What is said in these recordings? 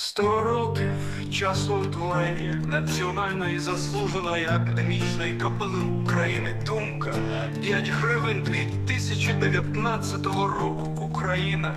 Сто років часу утворення національної заслуженої академічної капели України Думка 5 гривень 2019 року Україна.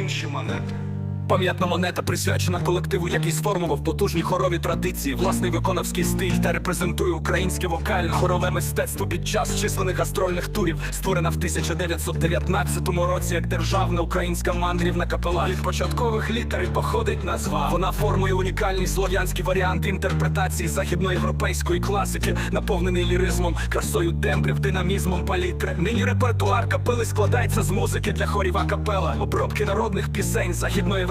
Інші монети. Пам'ятна монета присвячена колективу, який сформував потужні хорові традиції, власний виконавський стиль та репрезентує українське вокальне хорове мистецтво під час численних гастрольних турів, створена в 1919 році як державна українська мандрівна капела. Від початкових літер і походить назва. Вона формує унікальний слов'янський варіант інтерпретації західноєвропейської класики, наповнений ліризмом, красою тембрів, динамізмом палітри. Нині репертуар капели складається з музики для хорів а капела, обробки народних пісень,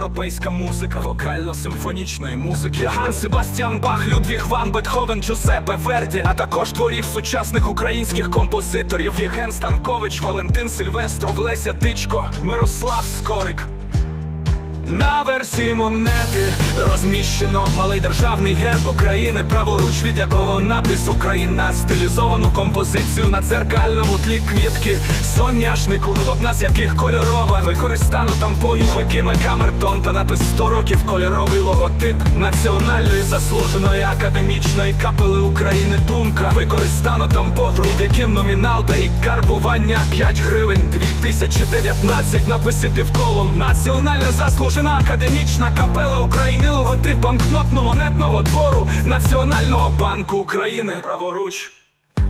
західноєвропейська музика, вокально-симфонічної музики. Ган Себастьян Бах, Людвіг Ван Бетховен, Джузеппе Верді, а також творів сучасних українських композиторів Євген Станкович, Валентин Сильвестров, Леся Дичко, Мирослав Скорик. На версії монети розміщено малий державний герб України, праворуч від якого напис Україна, стилізовану композицію на дзеркальному тлі квітки, соняшнику, одна з яких кольорова, використано там поювиками камертон та напис 100 років кольоровий логотип національної заслуженої академічної капели України. Думка використано там подруг, яким номінал та і карбування. 5 гривень 2019 написи півколом Національна заслужена академічна капела України логотип банкнотно-монетного двору Національного банку України праворуч.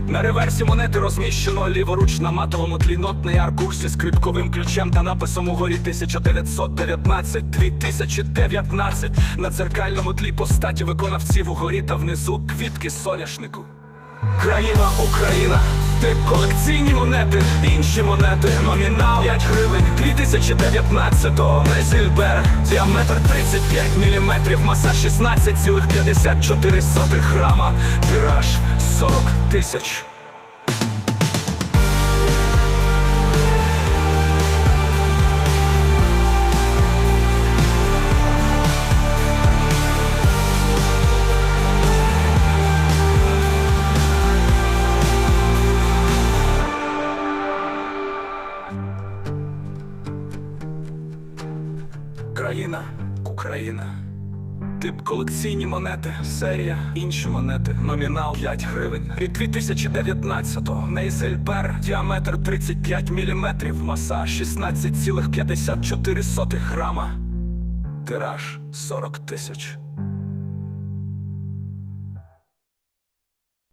На реверсі монети розміщено ліворуч на матовому тлі нотний аркуш зі скрипковим ключем та написом угорі 1919-2019 На дзеркальному тлі постаті виконавців угорі та внизу квітки соняшнику. Країна, Україна, тип колекційні монети, інші монети, номінал 5 гривень 2019-го Незільбер, діаметр 35 мм, маса 16,54 грама, тираж 40 тисяч. Країна, Україна. Тип колекційні монети, серія, інші монети, номінал 5 гривень. Від 2019-го Нейзельбер, діаметр 35 мм, маса 16,54 грама. Тираж 40 тисяч.